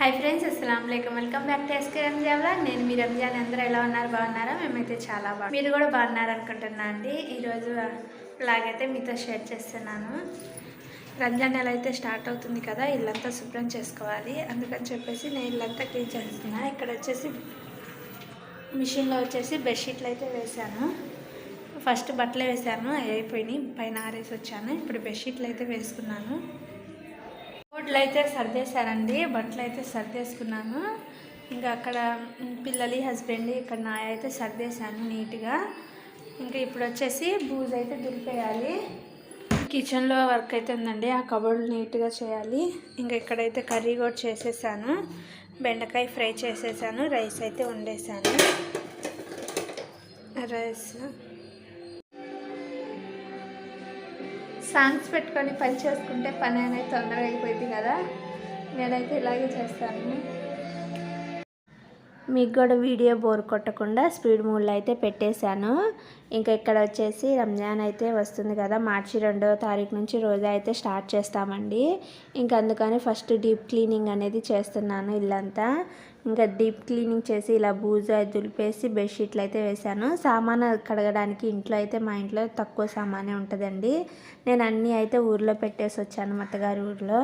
Hi friends అస్సలం లేకం welcome back to S K Ramzan నేను మీ రంజాన్ అందరూ ఎలా ఉన్నారు? బాగున్నారా? మేమైతే చాలా బాగా మీరు కూడా బాగున్నారు అనుకుంటున్నా అండి. ఈరోజు లాగైతే మీతో షేర్ చేస్తున్నాను. రంజాన్ నెల అయితే స్టార్ట్ అవుతుంది కదా ఇల్లంతా శుభ్రం చేసుకోవాలి. అందుకని చెప్పేసి నేను ఇల్లంతా క్లీన్ చేస్తున్నా. ఇక్కడ వచ్చేసి మిషన్లో వచ్చేసి బెడ్షీట్లు అయితే వేశాను. ఫస్ట్ బట్టలు వేసాను అయిపోయినాయి. పైన ఆరేసి వచ్చాను. ఇప్పుడు బెడ్షీట్లు అయితే వేసుకున్నాను. బట్టలు అయితే సర్దేశారండి. బట్టలు అయితే సర్దేసుకున్నాను. ఇంకా అక్కడ పిల్లలు పిల్లలి హస్బెండ్ ఇక్కడ నా అయితే సర్దేశాను నీట్గా. ఇంకా ఇప్పుడు వచ్చేసి బూజ్ అయితే దులిపేయాలి. కిచెన్లో వర్క్ అయితే ఉందండి. ఆ కబోర్డ్ నీట్గా చేయాలి. ఇంకా ఇక్కడైతే కర్రీ కూడా చేసేసాను. బెండకాయ ఫ్రై చేసేసాను. రైస్ అయితే వండేసాను. రైస్ సాంగ్స్ పెట్టుకొని పని చేసుకుంటే పని అనేది తొందరగా అయిపోయింది కదా. నేనైతే ఇలాగే చేస్తాను. మీకు కూడా వీడియో బోర్ కొట్టకుండా స్పీడ్ మూడ్లో అయితే పెట్టేశాను. ఇంకా ఇక్కడ వచ్చేసి రంజాన్ అయితే వస్తుంది కదా. మార్చి రెండవ తారీఖు నుంచి రోజా అయితే స్టార్ట్ చేస్తామండి. ఇంకా అందుకని ఫస్ట్ డీప్ క్లీనింగ్ అనేది చేస్తున్నాను ఇల్లంతా. ఇంకా డీప్ క్లీనింగ్ చేసి ఇలా బూజు అది దులిపేసి బెడ్షీట్లు అయితే వేశాను. సామాను కడగడానికి ఇంట్లో అయితే మా ఇంట్లో తక్కువ సామానే ఉంటుందండి. నేను అన్నీ అయితే ఊర్లో పెట్టేసి వచ్చాను అత్తగారి ఊర్లో.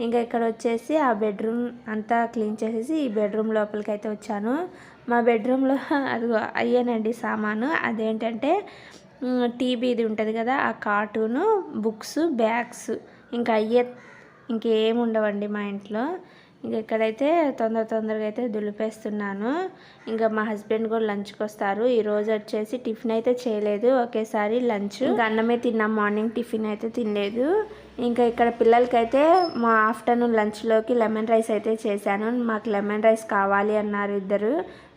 ఇంకా ఇక్కడ వచ్చేసి ఆ బెడ్రూమ్ అంతా క్లీన్ చేసేసి ఈ బెడ్రూమ్ లోపలికి అయితే వచ్చాను. మా బెడ్రూమ్లో అది అయ్యానండి సామాను. అదేంటంటే మ్, టీవీది ఉంటుంది కదా ఆ కార్టూను బుక్స్ బ్యాగ్స్ ఇంకా అయ్యే ఇంకేం ఉండవండి మా ఇంట్లో. ఇంకా ఇక్కడైతే తొందర తొందరగా అయితే దులిపేస్తున్నాను ఇంకా మా హస్బెండ్ కూడా లంచ్కి వస్తారు. ఈరోజు వచ్చేసి టిఫిన్ అయితే చేయలేదు. ఒకేసారి లంచ్. ఇంకా అన్నమే తిన్నాం. మార్నింగ్ టిఫిన్ అయితే తినలేదు. ఇంకా ఇక్కడ పిల్లలకైతే మా ఆఫ్టర్నూన్ లంచ్లోకి లెమన్ రైస్ అయితే చేశాను. మాకు లెమన్ రైస్ కావాలి అన్నారు ఇద్దరు.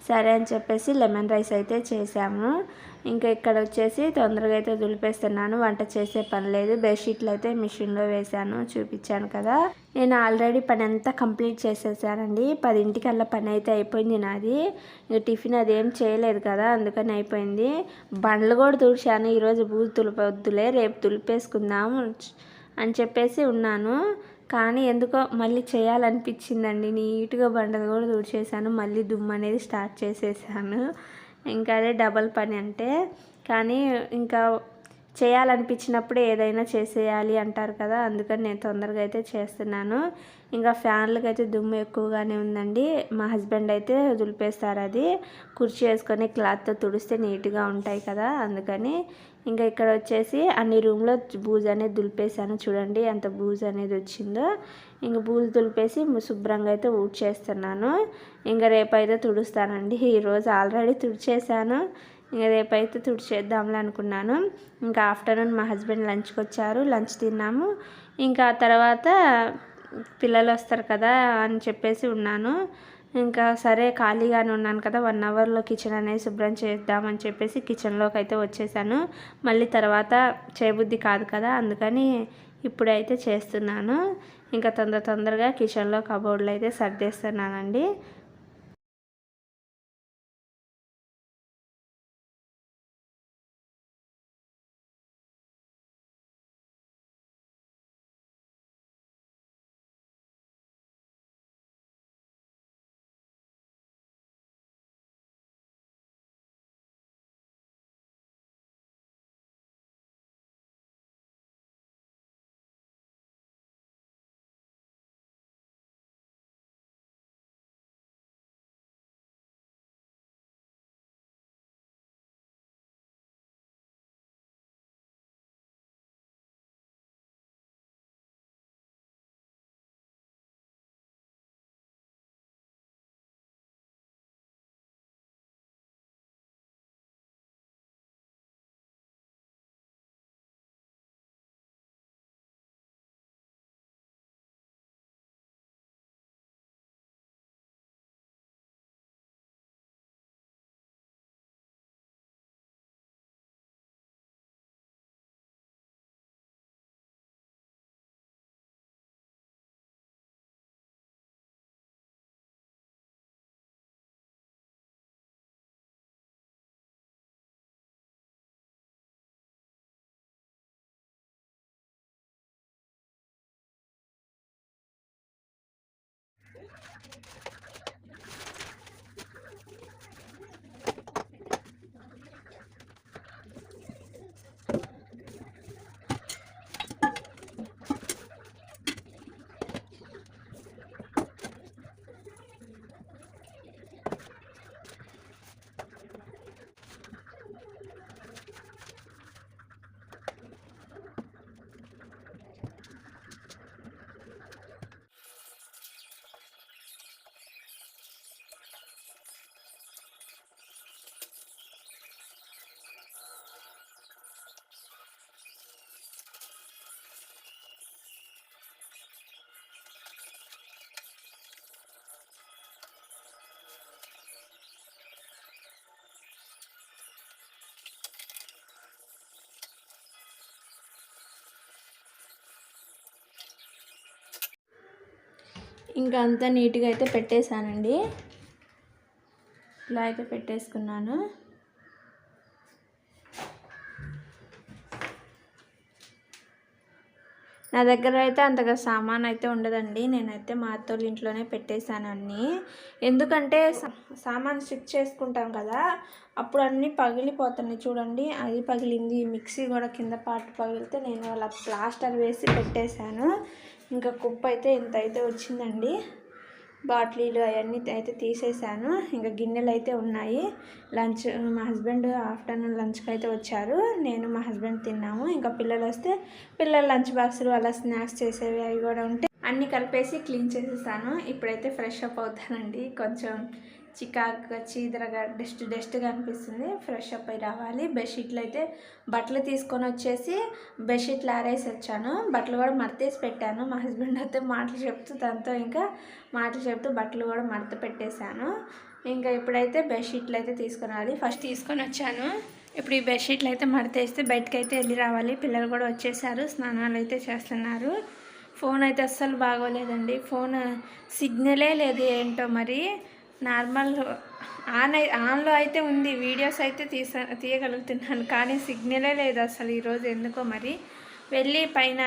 సరే అని చెప్పేసి లెమన్ రైస్ అయితే చేశాము. ఇంకా ఇక్కడ వచ్చేసి తొందరగా అయితే దులిపేస్తున్నాను. వంట చేసే పని లేదు. బెడ్షీట్లు అయితే మిషన్లో వేశాను. చూపించాను కదా. నేను ఆల్రెడీ పని అంతా కంప్లీట్ చేసేసానండి. పదింటికల్లా పని అయితే అయిపోయింది నాది. ఇంకా టిఫిన్ అదేం చేయలేదు కదా అందుకని అయిపోయింది. బండ్లు కూడా తుడిచాను. ఈరోజు బూజు తులిపొద్దులే రేపు తులిపేసుకుందాం అని చెప్పేసి ఉన్నాను. కానీ ఎందుకో మళ్ళీ చేయాలనిపించిందండి. నీట్గా బండలు కూడా తుడిచేసాను మళ్ళీ దుమ్ము అనేది స్టార్ట్ చేసేసాను. ఇంకా అదే డబల్ పని అంటే కానీ ఇంకా చేయాలనిపించినప్పుడు ఏదైనా చేసేయాలి అంటారు కదా అందుకని నేను తొందరగా అయితే చేస్తున్నాను. ఇంకా ఫ్యాన్లకు అయితే దుమ్ము ఎక్కువగానే ఉందండి. మా హస్బెండ్ అయితే దులిపేస్తారు అది. కుర్చీ వేసుకొని క్లాత్తో తుడిస్తే నీట్గా ఉంటాయి కదా అందుకని ఇంకా ఇక్కడ వచ్చేసి అన్ని రూమ్లో బూజు అనేది దులిపేసాను చూడండి ఎంత బూజు అనేది వచ్చిందో. ఇంకా బూజు దులిపేసి శుభ్రంగా అయితే ఊడ్చేస్తున్నాను ఇంకా రేపైతే తుడుస్తానండి. ఈరోజు ఆల్రెడీ తుడిచేసాను ఇంకా రేపైతే తుడిచేద్దాంలే అనుకున్నాను. ఇంకా ఆఫ్టర్నూన్ మా హస్బెండ్ లంచ్కి వచ్చారు. లంచ్ తిన్నాము. ఇంకా తర్వాత పిల్లలు వస్తారు కదా అని చెప్పేసి ఉన్నాను. ఇంకా సరే ఖాళీగానే ఉన్నాను కదా వన్ అవర్లో కిచెన్ అనేది శుభ్రం చేద్దామని చెప్పేసి కిచెన్లోకి అయితే వచ్చేసాను. మళ్ళీ తర్వాత చేయబుద్ధి కాదు కదా అందుకని ఇప్పుడైతే చేస్తున్నాను. ఇంకా తొందర తొందరగా కిచెన్లో కబోర్డ్లో అయితే సర్దేస్తున్నానండి. ఇంకా అంతా నీట్గా అయితే పెట్టేశానండి. ఇలా అయితే పెట్టేసుకున్నాను. నా దగ్గర అయితే అంతగా సామాన్ అయితే ఉండదండి. నేనైతే మా అత్తోళ్ళ ఇంట్లోనే పెట్టేశాను అన్నీ. ఎందుకంటే సామాన్ స్టిచ్ చేసుకుంటాం కదా అప్పుడు అన్నీ పగిలిపోతున్నాయి చూడండి. అది పగిలింది మిక్సీ కూడా కింద పాటు పగిలితే నేను అలా ప్లాస్టర్ వేసి పెట్టేశాను. ఇంకా కుప్ప అయితే ఇంత అయితే వచ్చిందండి. బాటిలీలు అవన్నీ అయితే తీసేసాను. ఇంకా గిన్నెలు అయితే ఉన్నాయి. లంచ్ మా హస్బెండ్ ఆఫ్టర్నూన్ లంచ్కి అయితే వచ్చారు. నేను మా హస్బెండ్ తిన్నాము. ఇంకా పిల్లలు వస్తే పిల్లల లంచ్ బాక్సులు అలా స్నాక్స్ చేసేవి అవి కూడా ఉంటే అన్నీ కలిపేసి క్లీన్ చేసేసాను. ఇప్పుడైతే ఫ్రెష్ అప్ అవుతానండి. కొంచెం చికాకుగా చీదరగా డస్ట్ డస్ట్గా అనిపిస్తుంది ఫ్రెష్ అప్ అయి రావాలి. బెడ్షీట్లు అయితే బట్టలు తీసుకొని వచ్చేసి బెడ్షీట్లు ఆరేసి వచ్చాను. బట్టలు కూడా మడతేసి పెట్టాను. మా హస్బెండ్ అయితే మాటలు చెప్తూ దాంతో ఇంకా మాటలు చెప్తూ బట్టలు కూడా మడత పెట్టేశాను. ఇంకా ఇప్పుడైతే బెడ్షీట్లు అయితే తీసుకురావాలి రావాలి. ఫస్ట్ తీసుకొని వచ్చాను. ఇప్పుడు ఈ బెడ్షీట్లు అయితే మడతేస్తే బయటకు అయితే వెళ్ళి రావాలి. పిల్లలు కూడా వచ్చేసారు. స్నానాలు అయితే చేస్తున్నారు. ఫోన్ అయితే అస్సలు బాగోలేదండి. ఫోన్ సిగ్నలే లేదు ఏంటో మరి. నార్మల్ ఆన్ అయి ఆన్లో అయితే ఉంది వీడియోస్ అయితే తీస తీయగలుగుతున్నాను కానీ సిగ్నలే లేదు అసలు ఈరోజు ఎందుకో మరి. వెళ్ళి పైన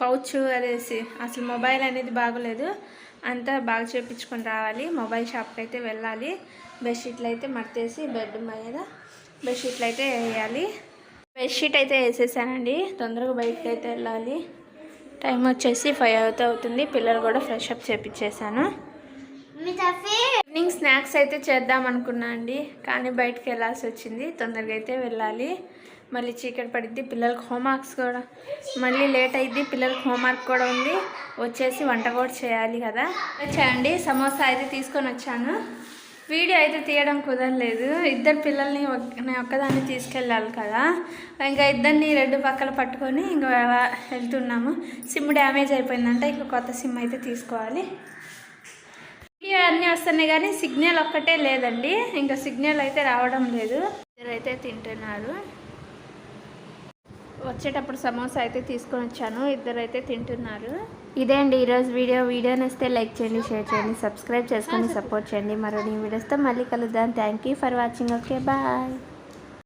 పౌచ్ అదేసి అసలు మొబైల్ అనేది బాగోలేదు అంతా బాగా చేపించుకొని రావాలి మొబైల్ షాప్కి అయితే వెళ్ళాలి బెడ్షీట్లు అయితే మర్తేసి బెడ్ మీద బెడ్షీట్లు అయితే వేయాలి. బెడ్షీట్ అయితే వేసేసానండి తొందరగా బయటకు అయితే వెళ్ళాలి. టైం వచ్చేసి ఫైవ్ అవుతూ అవుతుంది పిల్లలు కూడా ఫ్రెష్ అప్ చేపించేసాను. ఈవినింగ్ స్నాక్స్ అయితే చేద్దాం అనుకున్నా అండి కానీ బయటకు వెళ్ళాల్సి వచ్చింది. తొందరగా అయితే వెళ్ళాలి. మళ్ళీ చీకటి పడిద్ది పిల్లలకి హోంవర్క్స్ కూడా. మళ్ళీ లేట్ అయింది పిల్లలకు హోంవర్క్ కూడా ఉంది. వచ్చేసి వంట కూడా చేయాలి కదా. చేయండి సమోసా అయితే తీసుకొని వచ్చాను. వీడియో అయితే తీయడం కుదరలేదు. ఇద్దరు పిల్లల్ని నేను ఒక్కదాన్ని తీసుకెళ్ళాలి కదా. ఇంకా ఇద్దరిని రెండు పక్కల పట్టుకొని ఇంకా వెళ్తున్నాము. సిమ్ డ్యామేజ్ అయిపోయిందంటే ఇంకా కొత్త సిమ్ అయితే తీసుకోవాలి. వీడియో అన్నీ వస్తున్నాయి కానీ సిగ్నల్ ఒక్కటే లేదండి. ఇంకా సిగ్నల్ అయితే రావడం లేదు. ఇద్దరైతే తింటున్నారు. వచ్చేటప్పుడు సమోసా అయితే తీసుకొని వచ్చాను. ఇద్దరైతే తింటున్నారు. ఇదే అండి ఈరోజు వీడియో. వీడియో నచ్చితే లైక్ చేయండి షేర్ చేయండి సబ్స్క్రైబ్ చేసుకొని సపోర్ట్ చేయండి. మరో నీ వీడియోస్తో మళ్ళీ కలుద్దాం. Thank you for watching. Okay bye.